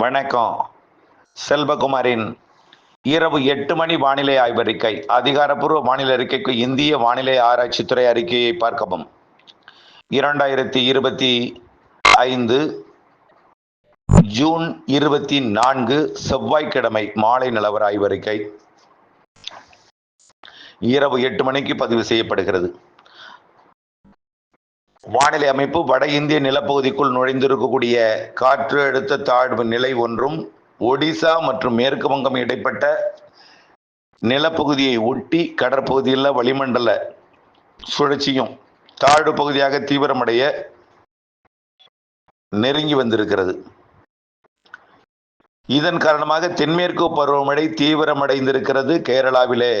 வணக்கம். செல்வகுமாரின் இரவு எட்டு மணி வானிலை ஆய்வறிக்கை அதிகாரப்பூர்வ வானிலை அறிக்கைக்கு இந்திய வானிலை ஆராய்ச்சித்துறை அறிக்கையை பார்க்கவும். இரண்டாயிரத்தி இருபத்தி ஐந்து ஜூன் இருபத்தி நான்கு செவ்வாய்க்கிழமை மாலை நிலவர ஆய்வறிக்கை இரவு எட்டு மணிக்கு பதிவு செய்யப்படுகிறது. வானிலை அமைப்பு வட இந்திய நிலப்பகுதிக்குள் நுழைந்திருக்கக்கூடிய காற்று அழுத்த தாழ்வு நிலை ஒன்றும் ஒடிசா மற்றும் மேற்கு வங்கம் இடைப்பட்ட நிலப்பகுதியை ஒட்டி கடற்பகுதியில் வளிமண்டல சுழற்சியும் தாழ்வு பகுதியாக தீவிரமடைய நெருங்கி வந்திருக்கிறது. இதன் காரணமாக தென்மேற்கு பருவமழை தீவிரமடைந்திருக்கிறது கேரளாவிலே.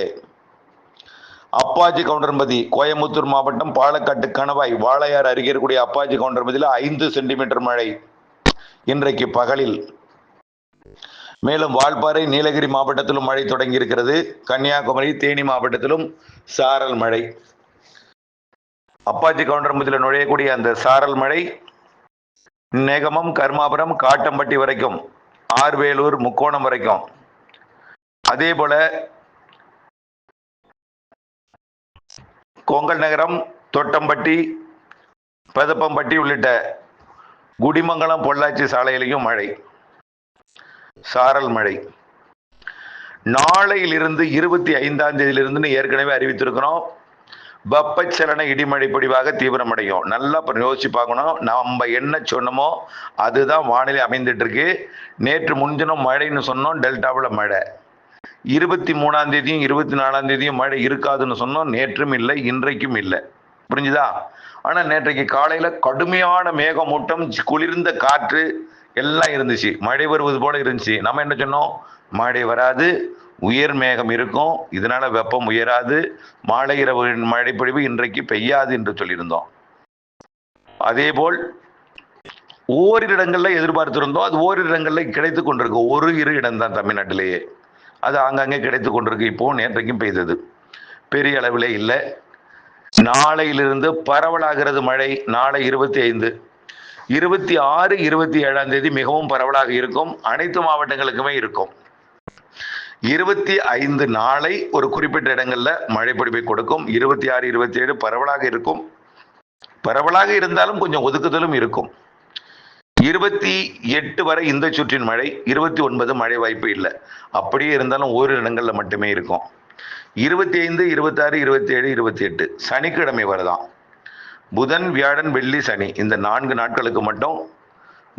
அப்பாஜி கவுண்டர்மதி கோயம்புத்தூர் மாவட்டம் பாலக்காட்டு கணவாய் வாளையார் அருகே இருக்கக்கூடிய அப்பாஜி கவுண்டர்மதியில் ஐந்து சென்டிமீட்டர் மழை இன்றைக்கு பகலில். மேலும் வால்பாறை நீலகிரி மாவட்டத்திலும் மழை தொடங்கி இருக்கிறது கன்னியாகுமரி தேனி மாவட்டத்திலும் சாரல் மழை. அப்பாச்சி கவுண்டர்மதியில் நுழையக்கூடிய அந்த சாரல் மழை நேகமம் கர்மாபுரம் காட்டம்பட்டி வரைக்கும் ஆர்வேலூர் முக்கோணம் வரைக்கும். அதே போல கொங்கல் நகரம் தொட்டம்பட்டி பதப்பம்பட்டி உள்ளிட்ட குடிமங்கலம் பொள்ளாச்சி சாலையிலையும் மழை. சாரல் மழை. நாளையிலிருந்து இருபத்தி ஐந்தாம் தேதியிலிருந்து ஏற்கனவே அறிவித்திருக்கிறோம். வெப்பச்சலன இடிமழை பொடிவாக தீவிரமடையும். நல்லா இப்போ யோசிச்சு பார்க்கணும். நம்ம என்ன சொன்னோமோ அதுதான் வானிலை அமைந்துட்டு இருக்கு. நேற்று முன்தினம் மழைன்னு சொன்னோம். டெல்டாவில் மழை. இருபத்தி மூணாம் தேதியும் இருபத்தி நாலாம் தேதியும் மழை இருக்காதுன்னு சொன்னோம். நேற்றும் இல்லை இன்றைக்கும் இல்லை. புரிஞ்சுதா? ஆனால் நேற்றைக்கு காலையில் கடுமையான மேகமூட்டம் குளிர்ந்த காற்று எல்லாம் இருந்துச்சு. மழை வருவது போல இருந்துச்சு. நம்ம என்ன சொன்னோம்? மழை வராது உயர் மேகம் இருக்கும். இதனால வெப்பம் உயராது. மாலை இரவு மழைப்பொழிவு இன்றைக்கு பெய்யாது என்று சொல்லியிருந்தோம். அதேபோல் ஓரிரு இடங்கள்ல எதிர்பார்த்திருந்தோம். அது ஓரிரு இடங்கள்ல கிடைத்து கொண்டிருக்கு. ஒரு இரு இடம் தான் தமிழ்நாட்டிலேயே. அது ஆங்காங்கே கிடைத்து கொண்டிருக்கு. இப்போ நேற்றைக்கும் பெய்தது. பெரிய அளவிலே இல்லை. நாளையிலிருந்து பரவலாகிறது மழை. நாளை இருபத்தி ஐந்து இருபத்தி ஆறு இருபத்தி ஏழாம் தேதி மிகவும் பரவலாக இருக்கும். அனைத்து மாவட்டங்களுக்குமே இருக்கும். இருபத்தி ஐந்து நாளை ஒரு குறிப்பிட்ட இடங்கள்ல மழை பொடிப்பை கொடுக்கும். இருபத்தி ஆறு இருபத்தி ஏழு பரவலாக இருக்கும். பரவலாக இருந்தாலும் கொஞ்சம் ஒதுக்குதலும் இருக்கும். இருபத்தி எட்டு வரை இந்த சுற்றின் மழை இருபத்தி ஒன்பது மழை வாய்ப்பு இல்லை. அப்படியே இருந்தாலும் ஓரிரு இடங்களில் மட்டுமே இருக்கும். இருபத்தி ஐந்து இருபத்தாறு இருபத்தி ஏழு இருபத்தி எட்டு சனிக்கிழமை வரதான். புதன் வியாழன் வெள்ளி சனி இந்த நான்கு நாட்களுக்கு மட்டும்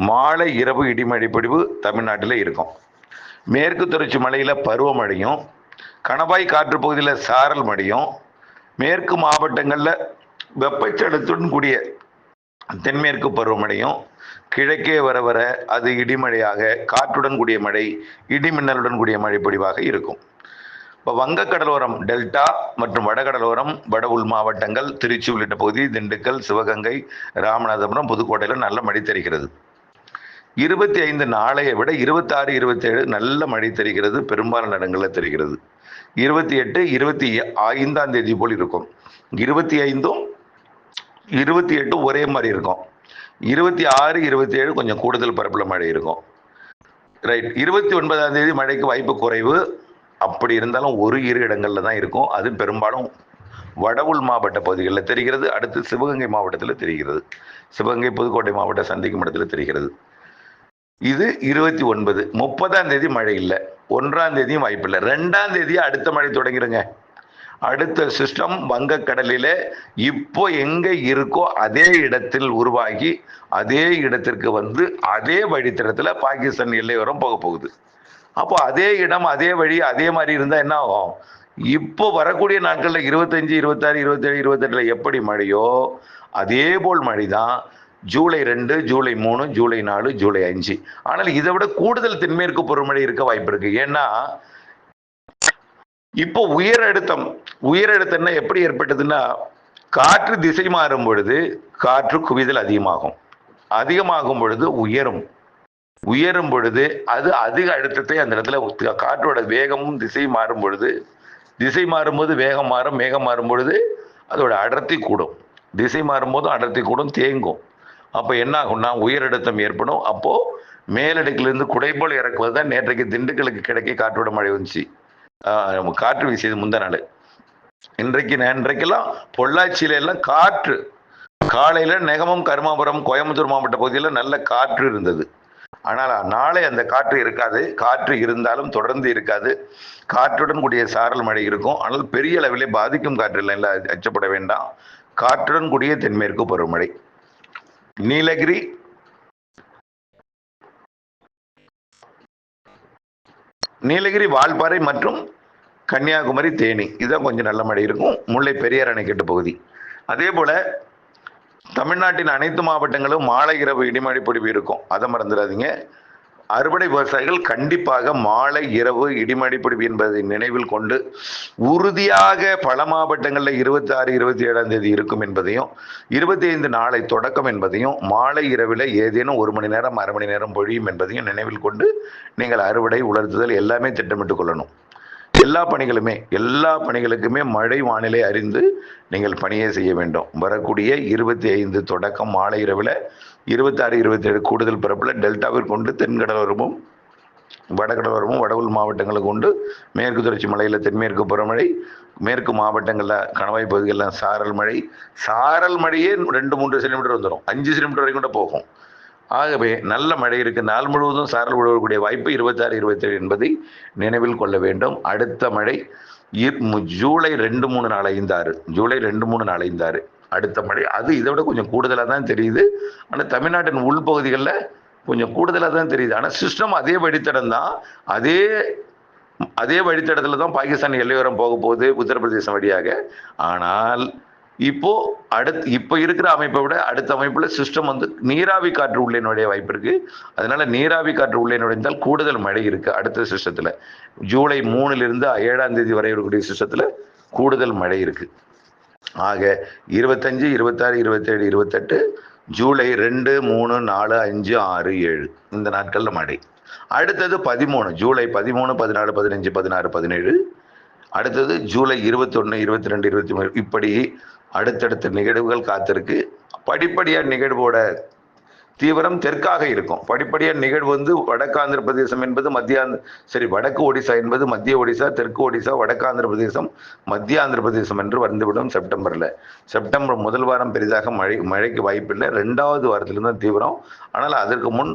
மாலை இரவு இடிமழைப்பிடிவு தமிழ்நாட்டில் இருக்கும். மேற்கு தொடர்ச்சி மலையில் பருவமழையும் கணவாய் காற்று பகுதியில் சாரல் மழையும் மேற்கு மாவட்டங்களில் வெப்பச்சலத்துடன் கூடிய தென்மேற்கு பருவமழையும் கிழக்கே வர வர அது இடிமழையாக காற்றுடன் கூடிய மழை இடிமின்னலுடன் கூடிய மழை பொழிவாக இருக்கும். இப்போ வங்கக்கடலோரம் டெல்டா மற்றும் வடகடலோரம் வட உள் மாவட்டங்கள் திருச்சி உள்ளிட்ட பகுதி திண்டுக்கல் சிவகங்கை ராமநாதபுரம் புதுக்கோட்டையில் நல்ல மழை தெரிகிறது. இருபத்தி ஐந்து நாளையை விட இருபத்தாறு இருபத்தேழு நல்ல மழை தெரிகிறது பெரும்பாலான இடங்களில் தெரிகிறது. இருபத்தி எட்டு இருபத்தி ஐந்தாம் தேதி போல் இருக்கும். இருபத்தி ஐந்தும் இருபத்தி எட்டும் ஒரே மாதிரி இருக்கும். இருபத்தி ஆறு இருபத்தி ஏழு கொஞ்சம் கூடுதல் பரப்பில் மழை இருக்கும். ரைட் இருபத்தி ஒன்பதாம் தேதி மழைக்கு வாய்ப்பு குறைவு. அப்படி இருந்தாலும் ஒரு இரு இடங்களில் தான் இருக்கும். அது பெரும்பாலும் வட உள் மாவட்ட பகுதிகளில் தெரிகிறது. அடுத்து சிவகங்கை மாவட்டத்தில் தெரிகிறது. சிவகங்கை புதுக்கோட்டை மாவட்ட சந்திக்கும் இடத்துல தெரிகிறது. இது இருபத்தி ஒன்பது. முப்பதாம் தேதி மழை இல்லை. ஒன்றாம் தேதியும் வாய்ப்பு இல்லை. ரெண்டாம் தேதி அடுத்த மழை தொடங்கிடுங்க அடுத்த சிஸ்டம் வங்கக்கடலில் இப்போ எங்கே இருக்கோ அதே இடத்தில் உருவாகி அதே இடத்திற்கு வந்து அதே வழித்தடத்தில் பாகிஸ்தான் எல்லையோரம் போக போகுது. அப்போ அதே இடம் அதே வழி அதே மாதிரி இருந்தால் என்ன ஆகும்? இப்போ வரக்கூடிய நாட்களில் இருபத்தஞ்சு இருபத்தாறு இருபத்தேழு இருபத்தெட்டில் எப்படி மழையோ அதே போல் மழை தான் ஜூலை ரெண்டு ஜூலை மூணு ஜூலை நாலு ஜூலை அஞ்சு. ஆனால் இதை விட கூடுதல் தென்மேற்கு பருவமழை இருக்க வாய்ப்பு இருக்கு. ஏன்னா இப்போ உயர் அழுத்தம் உயர் அழுத்தம்னா எப்படி ஏற்பட்டதுன்னா காற்று திசை மாறும் பொழுது காற்று குவிதல் அதிகமாகும். அதிகமாகும் பொழுது உயரும். உயரும் பொழுது அது அதிக அழுத்தத்தை அந்த இடத்துல காற்றோட வேகமும் திசை மாறும் பொழுது திசை மாறும்போது வேகம் மாறும் வேகம் மாறும் பொழுது அதோட அடர்த்தி கூடும். திசை மாறும்போது அடர்த்தி கூடும் தேங்கும். அப்போ என்ன ஆகும்னா உயரழுத்தம் ஏற்படும். அப்போது மேலடுக்கிலிருந்து குடைபோல் இறக்குவது தான் நேற்றைக்கு திண்டுக்கலுக்கு கிடைக்க காற்றோட மழை வந்துச்சு. காற்று வீசியது முந்த நாள். இன்றைக்கு இன்றைக்கெல்லாம் பொள்ளாச்சியில எல்லாம் காற்று. காலையில நெகமம் கருமாபுரம் கோயம்புத்தூர் மாவட்ட பகுதியில் நல்ல காற்று இருந்தது. ஆனால் நாளை அந்த காற்று இருக்காது. காற்று இருந்தாலும் தொடர்ந்து இருக்காது. காற்றுடன் கூடிய சாரல் மழை இருக்கும். ஆனால் பெரிய அளவிலே பாதிக்கும் காற்று இல்லை. இல்லை அச்சப்பட வேண்டாம். காற்றுடன் கூடிய தென்மேற்கு பருவமழை. நீலகிரி நீலகிரி வால்பாறை மற்றும் கன்னியாகுமரி தேனி. இதான் கொஞ்சம் நல்ல மழை இருக்கும். முல்லை பெரியார் அணைக்கட்டு பகுதி. அதே போல தமிழ்நாட்டின் அனைத்து மாவட்டங்களும் மாலை இரவு இடிமழை பொழிவு இருக்கும். அதை மறந்துடாதீங்க. அறுவடை விவசாயிகள் கண்டிப்பாக மாலை இரவு இடிமடிப்பிடிப்பு என்பதை நினைவில் கொண்டு உறுதியாக பல மாவட்டங்களில் இருபத்தி ஆறு இருபத்தி ஏழாம் தேதி இருக்கும் என்பதையும் இருபத்தி ஐந்து நாளை தொடக்கம் என்பதையும் மாலை இரவில் ஏதேனும் ஒரு மணி நேரம் அரை மணி நேரம் பொழியும் என்பதையும் நினைவில் கொண்டு நீங்கள் அறுவடை உலர்த்துதல் எல்லாமே திட்டமிட்டு கொள்ளணும். எல்லா பணிகளுமே எல்லா பணிகளுக்குமே மழை வானிலை அறிந்து நீங்கள் பணியை செய்ய வேண்டும். வரக்கூடிய இருபத்தி ஐந்து தொடக்கம் மாலை இரவில் இருபத்தாறு இருபத்தி ஏழு கூடுதல் பிறப்பில் டெல்டாவிற்கொண்டு தென்கடலோரமும் வடகடலோரமும் வடவுள் மாவட்டங்களுக்கு உண்டு மேற்கு தொடர்ச்சி மலையில் தென்மேற்கு புறமழை மேற்கு மாவட்டங்களில் கணவாய் பகுதிகளில் சாரல் மழை. சாரல் மழையே ரெண்டு மூன்று சென்டிமீட்டர் வந்துடும் அஞ்சு சென்டிமீட்டர் வரைக்கும் கூட போகும். ஆகவே நல்ல மழை இருக்கு. நாள் முழுவதும் சாரல் விழுவக்கூடிய வாய்ப்பு இருபத்தாறு இருபத்தேழு என்பதை நினைவில் கொள்ள வேண்டும். அடுத்த மழை ஜூலை ரெண்டு மூணு நாள் ஐந்தாறு. ஜூலை ரெண்டு மூணு நாள் ஐந்தாறு. அடுத்த மழை அது இதை விட கொஞ்சம் கூடுதலாக தான் தெரியுது. ஆனால் தமிழ்நாட்டின் உள்பகுதிகளில் கொஞ்சம் கூடுதலாக தான் தெரியுது. ஆனால் சிஸ்டம் அதே வழித்தடம் தான். அதே அதே வழித்தடத்தில் தான் பாகிஸ்தான் எல்லையோரம் போக போகுது உத்தரப்பிரதேசம் வழியாக. ஆனால் இப்போ அடுத்து இப்போ இருக்கிற அமைப்பை விட அடுத்த அமைப்பில் சிஸ்டம் வந்து நீராவி காற்று உள்ளே நுழைய வாய்ப்பு இருக்கு. அதனால நீராவி காற்று உள்ளே நுழைந்தால் கூடுதல் மழை இருக்கு அடுத்த சிஸ்டத்தில். ஜூலை மூணுலேருந்து ஏழாம் தேதி வரை இருக்கக்கூடிய சிஸ்டத்தில் கூடுதல் மழை இருக்குது ஆக இருபத்தஞ்சு இருபத்தாறு இருபத்தேழு இருபத்தெட்டு ஜூலை ரெண்டு மூணு நாலு அஞ்சு ஆறு ஏழு. இந்த நாட்களில் மழை அடுத்தது பதிமூணு ஜூலை பதிமூணு பதினாலு பதினஞ்சு பதினாறு பதினேழு. அடுத்தது ஜூலை இருபத்தொன்று இருபத்தி ரெண்டு இருபத்தி மூணு. இப்படி அடுத்தடுத்த நிகழ்வுகள் காத்திருக்கு. படிப்படியாக நிகழ்வோட தீவிரம் தெற்காக இருக்கும். படிப்படியாக நிகழ்வு வந்து வடக்கு ஆந்திர பிரதேசம் என்பது மத்திய சரி வடக்கு ஒடிசா என்பது மத்திய ஒடிசா தெற்கு ஒடிசா வடக்கு ஆந்திர பிரதேசம் மத்திய ஆந்திர பிரதேசம் என்று வந்துவிடும் செப்டம்பரில். செப்டம்பர் முதல் வாரம் பெரிதாக மழை மழைக்கு வாய்ப்பில்லை. ரெண்டாவது வாரத்திலிருந்து தான் தீவிரம். ஆனால் அதற்கு முன்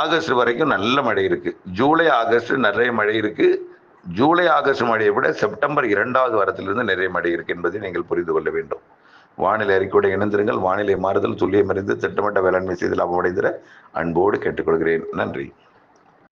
ஆகஸ்ட் வரைக்கும் நல்ல மழை இருக்குது ஜூலை ஆகஸ்ட் நிறைய மழை இருக்குது ஜூலை ஆகஸ்ட் மழையை விட செப்டம்பர் இரண்டாவது வாரத்திலிருந்து நிறைய மழை இருக்கு என்பதை நீங்கள் புரிந்து கொள்ள வேண்டும். வானிலை அறிக்கையோடு இணைந்திருங்கள். வானிலை மாறுதல் துல்லியம் அறிந்து திட்டமிட்ட வேளாண்மை செய்து லாபமடைந்திட அன்போடு கேட்டுக்கொள்கிறேன். நன்றி.